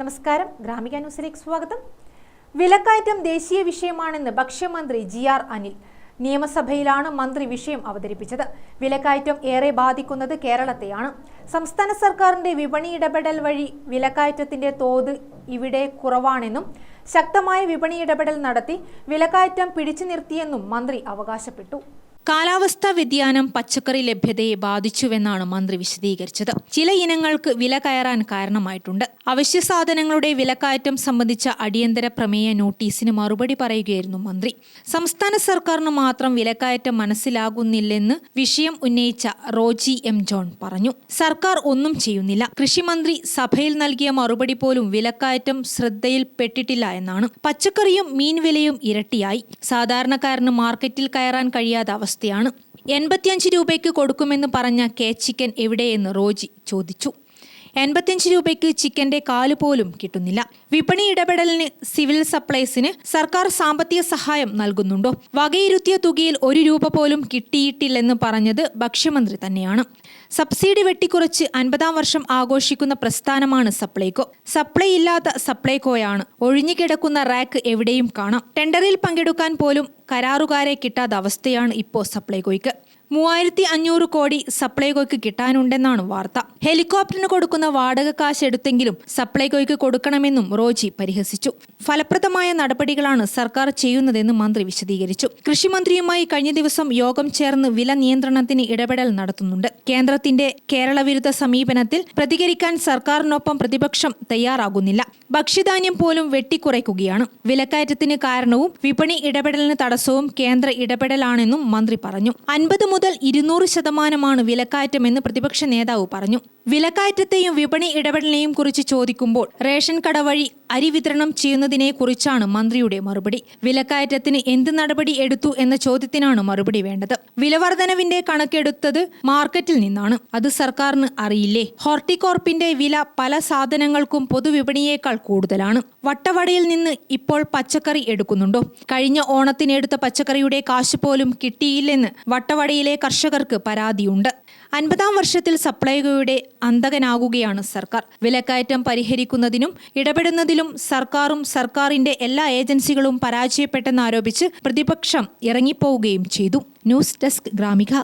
നമസ്കാരം. ഗ്രാമിക ന്യൂസിലേക്ക് സ്വാഗതം. വിലക്കയറ്റം ദേശീയ വിഷയമാണെന്ന് ഭക്ഷ്യമന്ത്രി ജി ആർ അനിൽ. നിയമസഭയിലാണ് മന്ത്രി വിഷയം അവതരിപ്പിച്ചത്. വിലക്കയറ്റം ഏറെ ബാധിക്കുന്നത് കേരളത്തെയാണ്. സംസ്ഥാന സർക്കാരിന്റെ വിപണി ഇടപെടൽ വഴി വിലക്കയറ്റത്തിന്റെ തോത് ഇവിടെ കുറവാണെന്നും ശക്തമായ വിപണി ഇടപെടൽ നടത്തി വിലക്കയറ്റം പിടിച്ചു നിർത്തിയെന്നും മന്ത്രി അവകാശപ്പെട്ടു. കാലാവസ്ഥാ വ്യതിയാനം പച്ചക്കറി ലഭ്യതയെ ബാധിച്ചുവെന്നാണ് മന്ത്രി വിശദീകരിച്ചത്. ചില ഇനങ്ങൾക്ക് വില കയറാൻ കാരണമായിട്ടുണ്ട്. അവശ്യ സാധനങ്ങളുടെ വിലക്കയറ്റം സംബന്ധിച്ച അടിയന്തര പ്രമേയ നോട്ടീസിന് മറുപടി പറയുകയായിരുന്നു മന്ത്രി. സംസ്ഥാന സർക്കാരിന് മാത്രം വിലക്കയറ്റം മനസ്സിലാകുന്നില്ലെന്ന് വിഷയം ഉന്നയിച്ച റോജി എം ജോൺ പറഞ്ഞു. സർക്കാർ ഒന്നും ചെയ്യുന്നില്ല. കൃഷിമന്ത്രി സഭയിൽ നൽകിയ മറുപടി പോലും വിലക്കയറ്റം ശ്രദ്ധയിൽപ്പെട്ടിട്ടില്ല എന്നാണ്. പച്ചക്കറിയും മീൻ വിലയും ഇരട്ടിയായി. സാധാരണക്കാരന് മാർക്കറ്റിൽ കയറാൻ കഴിയാത്ത അവസ്ഥയാണ്. എൺപത്തിയഞ്ച് രൂപയ്ക്ക് കൊടുക്കുമെന്ന് പറഞ്ഞ കെ ചിക്കൻ എവിടെയെന്ന് റോജി ചോദിച്ചു. എൺപത്തിയഞ്ച് രൂപയ്ക്ക് ചിക്കന്റെ കാൽ പോലും കിട്ടുന്നില്ല. വിപണി ഇടപെടലിന് സിവിൽ സപ്ലൈസിന് സർക്കാർ സാമ്പത്തിക സഹായം നൽകുന്നുണ്ടോ? വകയിരുത്തിയ തുകയിൽ ഒരു രൂപ പോലും കിട്ടിയിട്ടില്ലെന്ന് പറഞ്ഞത് ഭക്ഷ്യമന്ത്രി തന്നെയാണ്. സബ്സിഡി വെട്ടിക്കുറച്ച് അൻപതാം വർഷം ആഘോഷിക്കുന്ന പ്രസ്ഥാനമാണ് സപ്ലൈകോ. സപ്ലൈ ഇല്ലാത്ത സപ്ലൈകോയാണ് ഒഴിഞ്ഞുകിടക്കുന്ന റാക്ക് എവിടെയും കാണാം. ടെൻഡറിൽ പങ്കെടുക്കാൻ പോലും കരാറുകാരെ കിട്ടാത്ത അവസ്ഥയാണ് ഇപ്പോൾ സപ്ലൈകോയ്ക്ക്. മൂവായിരത്തി അഞ്ഞൂറ് കോടി സപ്ലൈകോയ്ക്ക് കിട്ടാനുണ്ടെന്നാണ് വാർത്ത. ഹെലികോപ്റ്ററിന് കൊടുക്കുന്ന വാടക കാശ് എടുത്തെങ്കിലും സപ്ലൈകോയ്ക്ക് കൊടുക്കണമെന്നും റോജി പരിഹസിച്ചു. ഫലപ്രദമായ നടപടികളാണ് സർക്കാർ ചെയ്യുന്നതെന്ന് മന്ത്രി വിശദീകരിച്ചു. കൃഷിമന്ത്രിയുമായി കഴിഞ്ഞ ദിവസം യോഗം ചേർന്ന് വില നിയന്ത്രണത്തിന് ഇടപെടൽ നടത്തുന്നുണ്ട്. കേന്ദ്രത്തിന്റെ കേരള വിരുദ്ധ സമീപനത്തിൽ പ്രതികരിക്കാൻ സർക്കാരിനൊപ്പം പ്രതിപക്ഷം തയ്യാറാകുന്നില്ല. ഭക്ഷ്യധാന്യം പോലും വെട്ടിക്കുറയ്ക്കുകയാണ്. വിലക്കയറ്റത്തിന് കാരണവും വിപണി ഇടപെടലിന് തടസ്സവും കേന്ദ്ര ഇടപെടലാണെന്നും മന്ത്രി പറഞ്ഞു. അൻപത് മുതൽ ഇരുന്നൂറ് ശതമാനമാണ് വിലക്കയറ്റമെന്ന് പ്രതിപക്ഷ നേതാവ് പറഞ്ഞു. വിലക്കയറ്റത്തെയും വിപണി ഇടപെടലിനെയും കുറിച്ച് ചോദിക്കുമ്പോൾ റേഷൻ കട വഴി അരി വിതരണം ചെയ്യുന്നതിനെ കുറിച്ചാണ് മന്ത്രിയുടെ മറുപടി. വിലക്കയറ്റത്തിന് എന്ത് നടപടി എടുത്തു എന്ന ചോദ്യത്തിനാണ് മറുപടി വേണ്ടത്. വിലവർധനവിന്റെ കണക്കെടുത്തത് മാർക്കറ്റിൽ നിന്നാണ്. അത് സർക്കാരിന് അറിയില്ലേ? ഹോർട്ടികോർപ്പിന്റെ വില പല സാധനങ്ങൾക്കും പൊതുവിപണിയേക്കാൾ കൂടുതലാണ്. വട്ടവടയിൽ നിന്ന് ഇപ്പോൾ പച്ചക്കറി എടുക്കുന്നുണ്ടോ? കഴിഞ്ഞ ഓണത്തിനെടുത്ത പച്ചക്കറിയുടെ കാശ് പോലും കിട്ടിയില്ലെന്ന് വട്ടവടയിലെ കർഷകർക്ക് പരാതിയുണ്ട്. അൻപതാം വർഷത്തിൽ സപ്ലൈകോയുടെ അന്തകനാകുകയാണ് സർക്കാർ. വിലക്കയറ്റം പരിഹരിക്കുന്നതിനും ഇടപെടുന്നതിലും സർക്കാരും സർക്കാരിന്റെ എല്ലാ ഏജൻസികളും പരാജയപ്പെട്ടെന്നാരോപിച്ച് പ്രതിപക്ഷം ഇറങ്ങിപ്പോവുകയും ചെയ്തു. News desk Gramika.